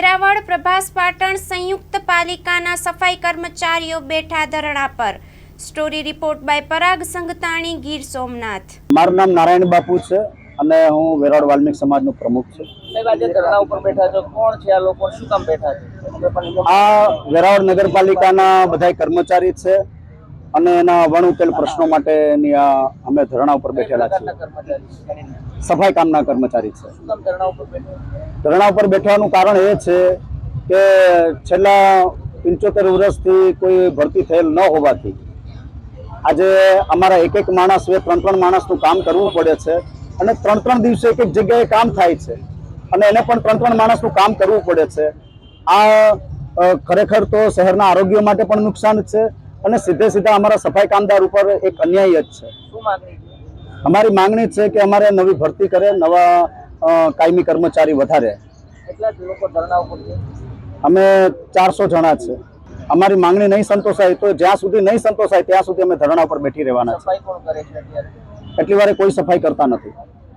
વેરાવળ પ્રભાસ પાટણ સંયુક્ત પાલિકાના સફાઈ કર્મચારીઓ બેઠા ધરણા પર. Story report by Parag Sangtani Gir Somnath. મારું નામ નારાયણ બાપુ છે અને હું વેરાવળ વાલ્મિક સમાજનો પ્રમુખ છું. સાહેબ આજે ધરણા ઉપર બેઠા છો. કોણ છે? આ લોકો શું કામ બેઠા છે? આ વેરાવળ નગરપાલિકાના બધા કર્મચારી છે. અને એના વણ ઉકેલ પ્રશ્નો માટેની આ અમે ધરણા ઉપર બેઠેલા છીએ. સફાઈ કામના કર્મચારી છે. ધરણા ઉપર બેઠા બેઠવાનું કારણ એ છે કે છેલ્લા પંચોતેર વર્ષથી કોઈ ભરતી થયેલ ન હોવાથી આજે અમારા એક એક માણસ એ ત્રણ ત્રણ માણસનું કામ કરવું પડે છે અને ત્રણ ત્રણ દિવસે એક એક જગ્યાએ કામ થાય છે અને એને પણ ત્રણ ત્રણ માણસનું કામ કરવું પડે છે. આ ખરેખર તો શહેરના આરોગ્ય માટે પણ નુકસાન છે અને સીધે સીધા અમારા સફાઈ કામદાર ઉપર એક અન્યાય જ છે. અમારી માંગણી છે કે અમારે નવી ભરતી કરે નવા કાયમી કર્મચારી વધારે. અમે ચારસો જણા છે. અમારી માંગણી નહીં સંતોષાય તો જ્યાં સુધી નહીં સંતોષાય ત્યાં સુધી અમે ધરણા ઉપર બેઠી રહેવાના છે. એટલી વારે કોઈ સફાઈ કરતા નથી.